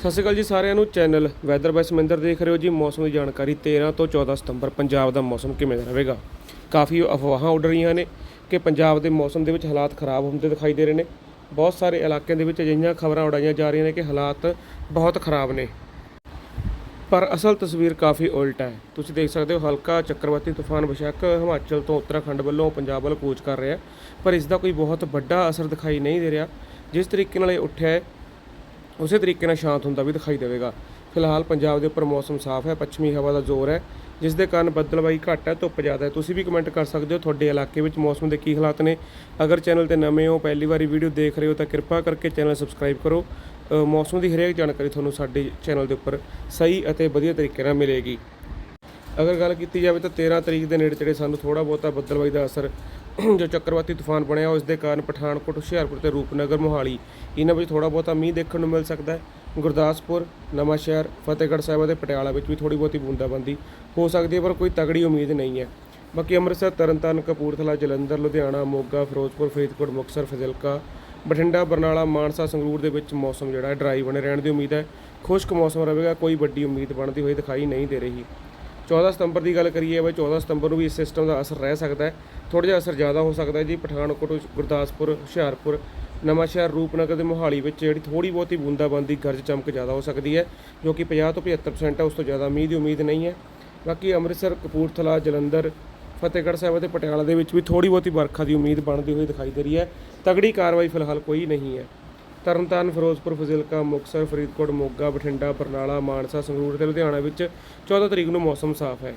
ਸਤਿ ਸ਼੍ਰੀ ਅਕਾਲ ਜੀ ਸਾਰਿਆਂ ਨੂੰ। ਚੈਨਲ ਵੈਦਰ ਬਾਈ ਸਮਿੰਦਰ ਦੇਖ ਰਹੇ ਹੋ ਜੀ। ਮੌਸਮ ਦੀ ਜਾਣਕਾਰੀ 13 ਤੋਂ 14 ਸਤੰਬਰ ਪੰਜਾਬ ਦਾ ਮੌਸਮ ਕਿਵੇਂ ਦਾ ਰਹੇਗਾ? ਕਾਫੀ ਅਫਵਾਹਾਂ ਉੱਡ ਰਹੀਆਂ ਨੇ ਕਿ ਪੰਜਾਬ ਦੇ ਮੌਸਮ ਦੇ ਵਿੱਚ ਹਾਲਾਤ ਖਰਾਬ ਹੁੰਦੇ ਦਿਖਾਈ ਦੇ ਰਹੇ ਨੇ। ਬਹੁਤ ਸਾਰੇ ਇਲਾਕਿਆਂ ਦੇ ਵਿੱਚ ਅਜਿਹੀਆਂ ਖਬਰਾਂ ਉਡਾਈਆਂ ਜਾ ਰਹੀਆਂ ਨੇ ਕਿ ਹਾਲਾਤ ਬਹੁਤ ਖਰਾਬ ਨੇ। ਪਰ ਅਸਲ ਤਸਵੀਰ ਕਾਫੀ ਉਲਟ ਹੈ। ਤੁਸੀਂ ਦੇਖ ਸਕਦੇ ਹੋ ਹਲਕਾ ਚੱਕਰਵਾਤੀ ਤੂਫਾਨ ਬਸ਼ੱਕ ਹਿਮਾਚਲ ਤੋਂ ਉੱਤਰਾਖੰਡ ਵੱਲੋਂ ਪੰਜਾਬ ਵੱਲ ਕੂਚ ਕਰ ਰਿਹਾ ਪਰ ਇਸ ਦਾ ਕੋਈ ਬਹੁਤ ਵੱਡਾ ਅਸਰ ਦਿਖਾਈ ਨਹੀਂ ਦੇ ਰਿਹਾ। ਜਿਸ ਤਰੀਕੇ ਨਾਲ ਇਹ ਉੱਠਿਆ ਹੈ ਉਸੇ ਤਰੀਕੇ ਨਾਲ ਸ਼ਾਂਤ ਹੁੰਦਾ ਵੀ ਦਿਖਾਈ ਦੇਵੇਗਾ। ਫਿਲਹਾਲ ਪੰਜਾਬ ਦੇ ਉੱਪਰ ਮੌਸਮ ਸਾਫ਼ ਹੈ, ਪੱਛਮੀ ਹਵਾ ਦਾ ਜ਼ੋਰ ਹੈ, ਜਿਸ ਦੇ ਕਾਰਨ ਬੱਦਲਬਾਈ ਘੱਟ ਹੈ, ਧੁੱਪ ਜ਼ਿਆਦਾ ਹੈ। ਤੁਸੀਂ ਵੀ ਕਮੈਂਟ ਕਰ ਸਕਦੇ ਹੋ ਤੁਹਾਡੇ ਇਲਾਕੇ ਵਿੱਚ ਮੌਸਮ ਦੇ ਕੀ ਹਾਲਾਤ ਨੇ। ਅਗਰ ਚੈਨਲ ਤੇ ਨਵੇਂ ਹੋ, ਪਹਿਲੀ ਵਾਰੀ ਵੀਡੀਓ ਦੇਖ ਰਹੇ ਹੋ ਤਾਂ ਕਿਰਪਾ ਕਰਕੇ ਚੈਨਲ ਸਬਸਕ੍ਰਾਈਬ ਕਰੋ। ਮੌਸਮ ਦੀ ਹਰੇਕ ਜਾਣਕਾਰੀ ਤੁਹਾਨੂੰ ਸਾਡੇ ਚੈਨਲ ਦੇ ਉੱਪਰ ਸਹੀ ਅਤੇ ਵਧੀਆ ਤਰੀਕੇ ਨਾਲ ਮਿਲੇਗੀ। ਅਗਰ ਗੱਲ ਕੀਤੀ ਜਾਵੇ ਤਾਂ 13 ਤਰੀਕ ਦੇ ਨੇੜੇ ਤੇੜੇ ਸਾਨੂੰ ਥੋੜਾ ਬਹੁਤਾ ਬੱਦਲਬਾਈ ਦਾ ਅਸਰ ਜੋ ਚੱਕਰਵਾਤੀ ਤੂਫਾਨ ਬਣਿਆ ਉਸ ਦੇ ਕਾਰਨ ਪਠਾਨਕੋਟ, ਹੁਸ਼ਿਆਰਪੁਰ ਤੇ ਰੂਪਨਗਰ, ਮੋਹਾਲੀ, ਇਹਨਾਂ ਵਿੱਚ ਥੋੜਾ ਬਹੁਤਾ ਮੀਂਹ ਦੇਖਣ ਨੂੰ ਮਿਲ ਸਕਦਾ ਹੈ। ਗੁਰਦਾਸਪੁਰ, ਨਵਾਂਸ਼ਹਿਰ, ਫਤਿਹਗੜ੍ਹ ਸਾਹਿਬ ਅਤੇ ਪਟਿਆਲਾ ਵਿੱਚ ਵੀ ਥੋੜੀ ਬਹੁਤੀ ਬੂੰਦਾਬਾਂਦੀ ਹੋ ਸਕਦੀ ਹੈ, ਪਰ ਕੋਈ ਤਗੜੀ ਉਮੀਦ ਨਹੀਂ ਹੈ। ਬਾਕੀ ਅੰਮ੍ਰਿਤਸਰ, ਤਰਨਤਾਰਨ, ਕਪੂਰਥਲਾ, ਜਲੰਧਰ, ਲੁਧਿਆਣਾ, ਮੋਗਾ, ਫਿਰੋਜ਼ਪੁਰ, ਫਰੀਦਕੋਟ, ਮੁਕਤਸਰ, ਫਜ਼ਿਲਕਾ, ਬਠਿੰਡਾ, ਬਰਨਾਲਾ, ਮਾਨਸਾ, ਸੰਗਰੂਰ ਦੇ ਵਿੱਚ ਮੌਸਮ ਜਿਹੜਾ ਹੈ, ਡਰਾਈ ਬਣੇ ਰਹਿਣ ਦੀ ਉਮੀਦ ਹੈ। ਖੁਸ਼ਕ ਮੌਸਮ ਰਹੇਗਾ, ਕੋਈ ਵੱਡੀ ਉਮੀਦ ਬਣਦੀ ਹੋਈ ਦਿਖਾਈ ਨਹੀਂ ਦੇ ਰਹੀ। 14 ਸਤੰਬਰ ਦੀ ਗੱਲ ਕਰੀਏ ਬਈ 14 ਸਤੰਬਰ ਨੂੰ ਵੀ ਇਸ ਸਿਸਟਮ ਦਾ ਅਸਰ ਰਹਿ ਸਕਦਾ ਹੈ। ਥੋੜਾ ਜਿਹਾ ਅਸਰ ਜ਼ਿਆਦਾ ਹੋ ਸਕਦਾ ਹੈ ਜੀ, ਪਠਾਨਕੋਟ, ਗੁਰਦਾਸਪੁਰ, ਹੁਸ਼ਿਆਰਪੁਰ, ਨਵਾਂਸ਼ਹਿਰ, ਰੂਪਨਗਰ ਤੇ ਮੋਹਾਲੀ ਵਿੱਚ ਜਿਹੜੀ ਥੋੜੀ ਬਹੁਤੀ ਬੂੰਦਾਬਾਂਦੀ ਗਰਜ ਚਮਕ ਜ਼ਿਆਦਾ ਹੋ ਸਕਦੀ ਹੈ, ਜੋ ਕਿ 50 ਤੋਂ 75% ਹੈ, ਉਸ ਤੋਂ ਜ਼ਿਆਦਾ ਮੀਂਹ ਦੀ ਉਮੀਦ ਨਹੀਂ ਹੈ। ਬਾਕੀ ਅੰਮ੍ਰਿਤਸਰ, ਕਪੂਰਥਲਾ, ਜਲੰਧਰ, ਫਤਿਹਗੜ੍ਹ ਸਾਹਿਬ ਅਤੇ ਪਟਿਆਲਾ ਦੇ ਵਿੱਚ ਵੀ ਥੋੜੀ ਬਹੁਤੀ ਵਰਖਾ ਦੀ ਉਮੀਦ ਬਣਦੀ ਹੋਈ ਦਿਖਾਈ ਦੇ ਰਹੀ ਹੈ। ਤਗੜੀ ਕਾਰਵਾਈ ਫਿਲਹਾਲ ਕੋਈ ਨਹੀਂ ਹੈ। ਤਰਨਤਾਰਨ, ਫਿਰੋਜ਼ਪੁਰ, ਫਜ਼ਿਲਕਾ, ਮੁਕਤਸਰ, ਫਰੀਦਕੋਟ, ਮੋਗਾ, ਬਠਿੰਡਾ, ਬਰਨਾਲਾ, ਮਾਨਸਾ, ਸੰਗਰੂਰ ਤੇ ਲੁਧਿਆਣਾ ਵਿੱਚ 14 ਤਰੀਕ ਨੂੰ ਮੌਸਮ ਸਾਫ਼ ਹੈ।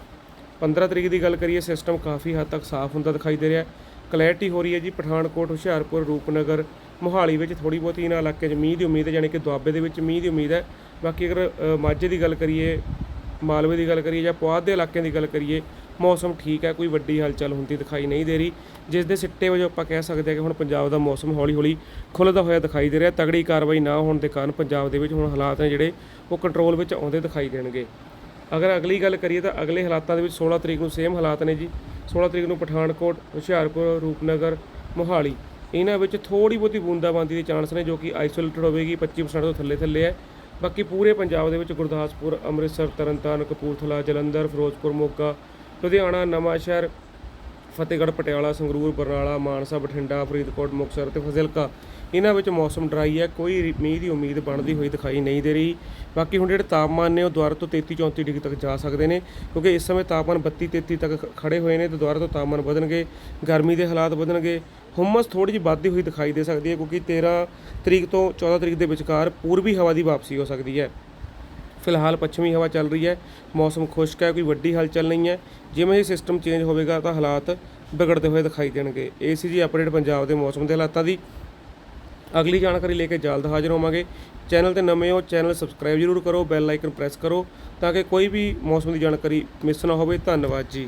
15 ਤਰੀਕ ਦੀ ਗੱਲ ਕਰੀਏ, ਸਿਸਟਮ ਕਾਫੀ ਹੱਦ ਤੱਕ ਸਾਫ਼ ਹੁੰਦਾ ਦਿਖਾਈ ਦੇ ਰਿਹਾ ਕਲੈਰਿਟੀ ਹੋ ਰਹੀ ਹੈ ਜੀ, ਪਠਾਨਕੋਟ, ਹੁਸ਼ਿਆਰਪੁਰ, ਰੂਪਨਗਰ, ਮੋਹਾਲੀ ਵਿੱਚ ਥੋੜੀ ਬਹੁਤੀ ਇਹਨਾਂ ਇਲਾਕਿਆਂ 'ਚ ਮੀਂਹ ਦੀ ਉਮੀਦ ਹੈ ਯਾਨੀ ਕਿ ਦੁਆਬੇ ਦੇ ਵਿੱਚ ਮੀਂਹ ਦੀ ਉਮੀਦ ਹੈ। ਬਾਕੀ ਅਗਰ ਮਾਝੇ ਦੀ ਗੱਲ ਕਰੀਏ, ਮਾਲਵੇ ਦੀ ਗੱਲ ਕਰੀਏ ਜਾਂ ਪੁਆਧ ਦੇ ਇਲਾਕਿਆਂ ਦੀ ਗੱਲ ਕਰੀਏ ਮੌਸਮ ਠੀਕ ਹੈ, ਕੋਈ ਵੱਡੀ ਹਲਚਲ ਹੁੰਦੀ ਦਿਖਾਈ ਨਹੀਂ ਦੇ ਰਹੀ। ਜਿਸ ਦੇ ਸਿੱਟੇ ਵਜੋਂ ਆਪਾਂ ਕਹਿ ਸਕਦੇ ਹਾਂ ਕਿ ਹੁਣ ਪੰਜਾਬ ਦਾ ਮੌਸਮ ਹੌਲੀ-ਹੌਲੀ ਖੁੱਲਦਾ ਹੋਇਆ ਦਿਖਾਈ ਦੇ ਰਿਹਾ। ਤਗੜੀ ਕਾਰਵਾਈ ਨਾ ਹੋਣ ਦੇ ਕਾਰਨ ਪੰਜਾਬ ਦੇ ਵਿੱਚ ਹੁਣ ਹਾਲਾਤ ਨੇ ਜਿਹੜੇ, ਉਹ ਕੰਟਰੋਲ ਵਿੱਚ ਆਉਂਦੇ ਦਿਖਾਈ ਦੇਣਗੇ। ਅਗਰ ਅਗਲੀ ਗੱਲ ਕਰੀਏ ਤਾਂ ਅਗਲੇ ਹਾਲਾਤਾਂ ਦੇ ਵਿੱਚ 16 ਤਰੀਕ ਨੂੰ ਸੇਮ ਹਾਲਾਤ ਨੇ ਜੀ। 16 ਤਰੀਕ ਨੂੰ ਪਠਾਨਕੋਟ, ਹੁਸ਼ਿਆਰਪੁਰ, ਰੂਪਨਗਰ, ਮੋਹਾਲੀ। ਇਹਨਾਂ ਵਿੱਚ ਥੋੜੀ ਬਹੁਤੀ ਬੂੰਦਾਬਾਂਦੀ ਦੇ ਚਾਂਸ ਨੇ ਜੋ ਕਿ ਆਈਸੋਲੇਟਡ ਹੋਵੇਗੀ 25% ਤੋਂ ਥੱਲੇ ਥੱਲੇ ਹੈ। ਬਾਕੀ ਪੂਰੇ ਪੰਜਾਬ ਦੇ ਵਿੱਚ ਗੁਰਦਾਸਪੁਰ, ਅੰਮ੍ਰਿਤਸਰ, ਤਰਨਤਾਰਨ, ਕਪੂਰਥਲਾ, ਜਲੰਧਰ, ਫਿਰੋਜ਼ਪੁਰ, ਮੋਗਾ ਲੁਧਿਆਣਾ ਨਵਾਂਸ਼ਹਿਰ ਫਤਿਹਗੜ੍ਹ, ਪਟਿਆਲਾ, ਸੰਗਰੂਰ, ਬਰਨਾਲਾ, ਮਾਨਸਾ, ਬਠਿੰਡਾ, ਫਰੀਦਕੋਟ, ਮੁਕਤਸਰ ਤੇ ਫਜ਼ਿਲਕਾ। ਇਹਨਾਂ ਵਿੱਚ ਮੌਸਮ ਡਰਾਈ ਹੈ, ਕੋਈ ਮੀਂਹ ਦੀ ਉਮੀਦ ਬਣਦੀ ਹੋਈ ਦਿਖਾਈ ਨਹੀਂ ਦੇ ਰਹੀ। ਬਾਕੀ ਹੁਣ ਜਿਹੜੇ ਤਾਪਮਾਨ ਨੇ ਉਹ ਦੁਆਰਾ ਤੋਂ 33 34 ਡਿਗਰੀ ਤੱਕ ਜਾ ਸਕਦੇ ਨੇ, ਕਿਉਂਕਿ ਇਸ ਸਮੇਂ ਤਾਪਮਾਨ 32 33 ਤੱਕ ਖ- ਖੜੇ ਹੋਏ ਨੇ ਤੇ ਦੁਆਰਾ ਤੋਂ ਤਾਪਮਾਨ ਵਧਣਗੇ, ਗਰਮੀ ਦੇ ਹਾਲਾਤ ਵਧਣਗੇ। ਹੁਮਸ ਥੋੜੀ ਜਿਹੀ ਵੱਧਦੀ ਹੋਈ ਦਿਖਾਈ ਦੇ ਸਕਦੀ ਹੈ, ਕਿਉਂਕਿ 13 ਤਰੀਕ ਤੋਂ 14 ਤਰੀਕ ਦੇ ਵਿਚਕਾਰ ਪੂਰਬੀ ਹਵਾ ਦੀ ਵਾਪਸੀ ਹੋ ਸਕਦੀ ਹੈ। ਫਿਲਹਾਲ ਪੱਛਮੀ ਹਵਾ ਚੱਲ ਰਹੀ ਹੈ, ਮੌਸਮ ਖੁਸ਼ਕ ਹੈ, ਕੋਈ ਵੱਡੀ ਹਲਚਲ ਨਹੀਂ ਹੈ। ਜਿਵੇਂ ਇਹ ਸਿਸਟਮ ਚੇਂਜ ਹੋਵੇਗਾ ਤਾਂ ਹਾਲਾਤ ਵਿਗੜਦੇ ਹੋਏ ਦਿਖਾਈ ਦੇਣਗੇ। ਇਹ ਸੀ ਜੀ ਅਪਡੇਟ ਪੰਜਾਬ ਦੇ ਮੌਸਮ ਦੇ ਹਾਲਾਤਾਂ ਦੀ ਅਗਲੀ ਜਾਣਕਾਰੀ ਲੈ ਕੇ ਜਲਦ ਹਾਜ਼ਰ ਹੋਵਾਂਗੇ। ਚੈਨਲ ਤੇ ਨਵੇਂ ਹੋ, ਚੈਨਲ ਸਬਸਕ੍ਰਾਈਬ ਜ਼ਰੂਰ ਕਰੋ, ਬੈਲ ਆਈਕਨ ਪ੍ਰੈਸ ਕਰੋ ਤਾਂ ਕਿ ਕੋਈ ਵੀ ਮੌਸਮ ਦੀ ਜਾਣਕਾਰੀ ਮਿਸ ਨਾ ਹੋਵੇ। ਧੰਨਵਾਦ ਜੀ।